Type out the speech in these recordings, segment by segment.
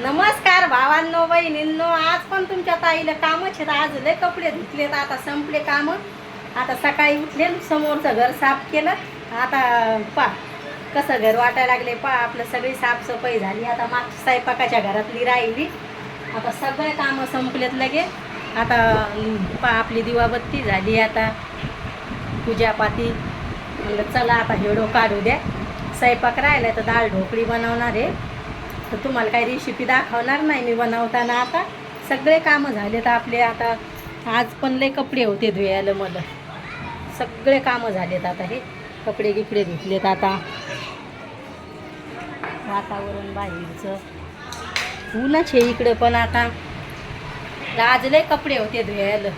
नमस्कार भावांनो बहिणींनो आज पण तुमच्या ताईला कामच आहेत. आज लय कपडे धुतलेत आता संपले काम. आता सकाळी उठले समोरचं घर साफ केलं. आता पा कसं घर वाटायला लागले पा आपलं सगळी साफसफाई झाली. आता मागच्या स्वयंपाकाच्या घरातली राहिली. आता सगळे कामं संपलेत लगे. आता पा आपली दिवाबत्ती झाली आता. पूजापाती. म्हणलं चला आता हेडो काढू द्या. स्वयंपाक राहिला तर डाळ ढोकळी बनवणार आहे. तर तुम्हाला काही रेसिपी दाखवणार नाही मी बनवताना आता. सगळे कामं झाले तर आपले आता. आज पण लय कपडे होते धुयाला मला सगळे कामं झालेत आता हे. कपडे गिपडे धुतलेत आता. वातावरण बाहेरचं. ऊनच आहे इकडे पण आता. आज लय कपडे होते धुयाला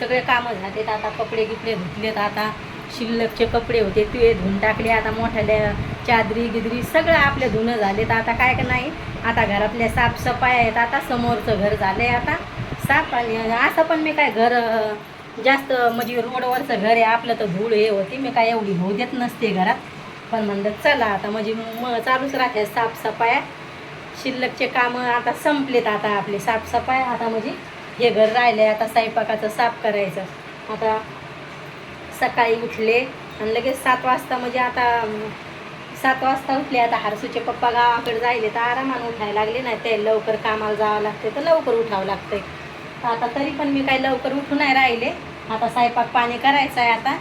सगळे कामं झालेत आता. कपडे गिपडे धुतलेत आता. शिल्लकचे कपडे होते ते धुवून टाकले. आता मोठ्याल्या चादरी गिदरी सगळं आपले धुणं झाले तर आता काय का नाही आता घरातल्या साफसफाई आहेत. आता समोरचं घर झालंय. आता साफ आणि असं पण मी काय घर जास्त म्हणजे रोडवरचं घर आहे. आपलं तर धूळ हे होती. मी काय एवढी होऊ देत नसते घरात. पण म्हणलं चला आता म्हणजे मग चालूच राहते साफसफाया. शिल्लकचे कामं आता संपलेत आता आपले साफसफाई आता म्हणजे हे घर राहिले आता स्वयंपाकाचं साफ करायचं. आता सकाळी उठले आणि लगेच सात वाजता म्हणजे आता सात वाजता उठले. आता हरसूचे पप्पा गावाकडे जायले तर आरामानं उठायला लागले. नाही ते लवकर कामाला जावं लागते तर लवकर उठावं लागते तर आता तरी पण मी काही लवकर उठून नाही राहिले. आता स्वयंपाक पाणी करायचं आहे आता.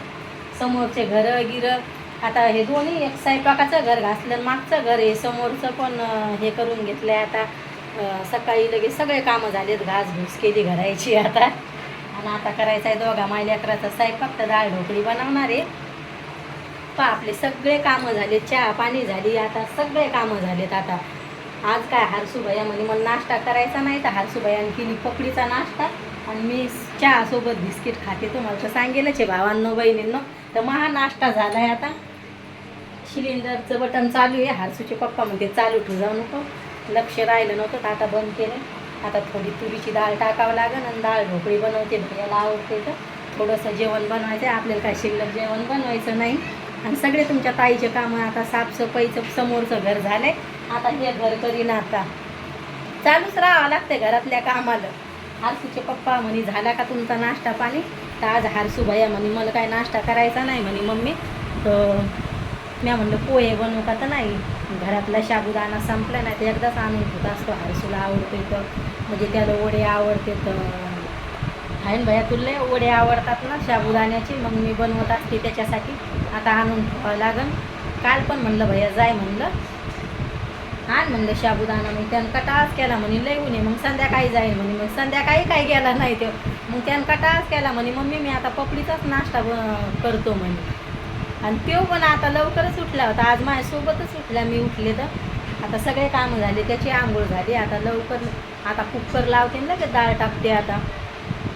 समोरचे घरं गिरं. आता हे दोन्ही एक स्वयंपाकाचं घर घासलं आणि मागचं घर हे समोरचं पण हे करून घेतलं आहे आता सकाळी लगेच सगळे कामं झालेत. घास घुस केली घरायची आता. आणि आता करायचं आहे दोघा मायल्याकराचा स्वयंपाक तर डाळ ढोकळी बनवणार आहे. पा आपले सगळे कामं झाले. चहा पाणी झाली. आता सगळे कामं झालेत आता. आज काय हरसूभया म्हणे मला नाश्ता करायचा नाही तर हरसूभयाने केली पकडीचा नाश्ता आणि मी चहासोबत बिस्किट खाते. तुम्हाला तर सांगेलच आहे भावांनो बहिणींनो. तर महा नाश्ता झाला आहे आता. सिलेंडरचं बटन चालू आहे. हरसूचे पप्पा म्हणते चालू ठेवू जाऊ नको. लक्ष राहिलं नव्हतं तर आता बंद केलं आता थोडी तुरीची डाळ टाकावं लागेल आणि डाळ ढोकळी बनवते. भैयाला आवडते तर थोडंसं जेवण बनवायचं आहे आपल्याला काय शिल्लक जेवण बनवायचं नाही. आणि सगळे तुमच्या ताईचे कामं आता साफसफाईचं समोरचं घर झालंय. आता हे घर करीन आता. चालूच राहावं लागते घरातल्या कामाला. हारसूचे पप्पा म्हणे झाला का तुमचा नाश्ता पाणी? तर आज हारसू भैया म्हणे मला काय नाश्ता करायचा नाही. म्हणे मम्मी तर मी म्हणलं पोहे बनवू का तर नाही? घरातला शाबुदाणा संपला नाही तर एकदाच आणून होत असतो हरसूला आवडते तर. म्हणजे त्याला वडे आवडते तर. आहे ना भैया तुला वडे आवडतात ना शाबुदाण्याचे? मग मी बनवत असते त्याच्यासाठी. आता आणून ठेवावं लागन. काल पण म्हणलं भैया जाय म्हणलं. आण म्हणलं शाबुदाणा. मग त्यानं कटाळच केला म्हणे लय उन्हे मग संध्याकाळी जाईल म्हणे. मग संध्याकाळी काही गेला नाही तो. मग त्यानं कटाळच केला म्हणे मम्मी मी आता पपडीचाच नाश्ता ब- करतो म्हणे. आणि तो पण आता लवकरच उठला होता. आज माझ्यासोबतच उठला. मी उठले तर आता सगळे कामं झाले. त्याची आंघोळ झाली. आता लवकर आता कुकर लावते ना लगेच डाळ टाकते आता.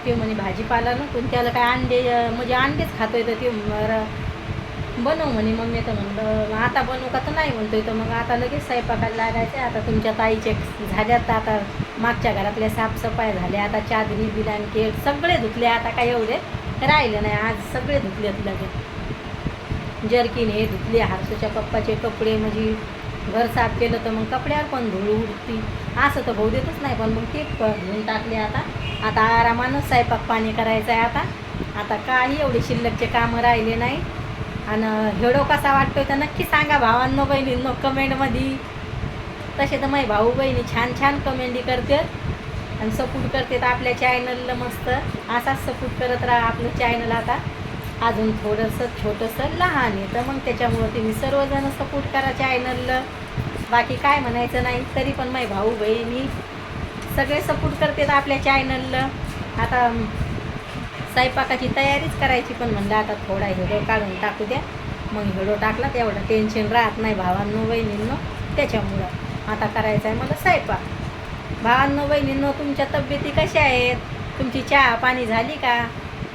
ते म्हणे भाजीपाला ना पण त्याला काय अंडे म्हणजे अंडेच खातोय तर ते र- बनव म्हणे मम्मी. तर म्हणलं आता बनवू का? तर नाही म्हणतोय. तर मग आता लगेच स्वयंपाकाला लागायचे आता तुमच्या ताईचे झाल्यात आता मागच्या घरातल्या साफसफाई झाल्या. आता चादरी बिलांकेट सगळे धुतले. आता काय एवढे राहिलं नाही. आज सगळे धुतलेत लगेच. जर्किन हे धुतले हारसूच्या पप्पाचे कपडे म्हणजे घर साफ केलं तर मग कपड्यावर पण धूळ उडती. असं तर भाऊ देतच नाही पण मग ते प- धुवून टाकले आता. आता आरामानं स्वयंपाक पाणी करायचं आहे आता. आता काही एवढे शिल्लकचे कामं राहिले नाही. आणि हेडो कसा वाटतोय तर नक्की सांगा भावांनो बहिणींनो कमेंटमध्ये. तसे तर माझे भाऊ बहिणी छान छान कमेंटी करतात. आणि सपोर्ट करतात आपल्या चॅनलला मस्त. असाच सपोर्ट करत राहा आपलं चॅनल आता. अजून थोडंसं छोटंसं लहान आहे. तर मग त्याच्यामुळं तुम्ही सर्वजण सपोर्ट करा चॅनलला बाकी काय म्हणायचं नाही तरी पण माझे भाऊ बहिणी सगळे सपोर्ट करतात आपल्या चॅनलला आता स्वयंपाकाची तयारीच करायची पण म्हणलं आता थोडा हिडो काढून टाकू द्या. मग हिडो टाकला तेवढं टेन्शन राहत नाही भावांनो बहिणींनो. त्याच्यामुळं आता करायचं आहे मला स्वयंपाक. भावांनो बहिणींनो तुमच्या तब्येती कशा आहेत? तुमची चहा पाणी झाली का?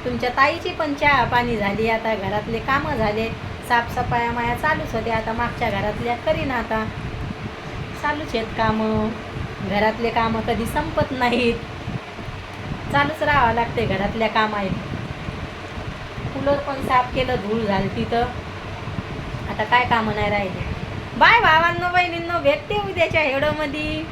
तुमच्या ताईची पण चहा पाणी झाली आता घरातले कामं झाले. साफसफाया माया चालूच होते आता मागच्या घरातल्या करीन आता. चालूच आहेत कामं. घरातले कामं कधी संपत नाहीत. चालूच राहावं लागते घरातल्या कामात कूलर पण साफ केलं धूळ झाली तिथं आता काय कामं नाही राहिले. बाय भावांनो बहिणींनो भेटते उद्याच्या हेडोमध्ये.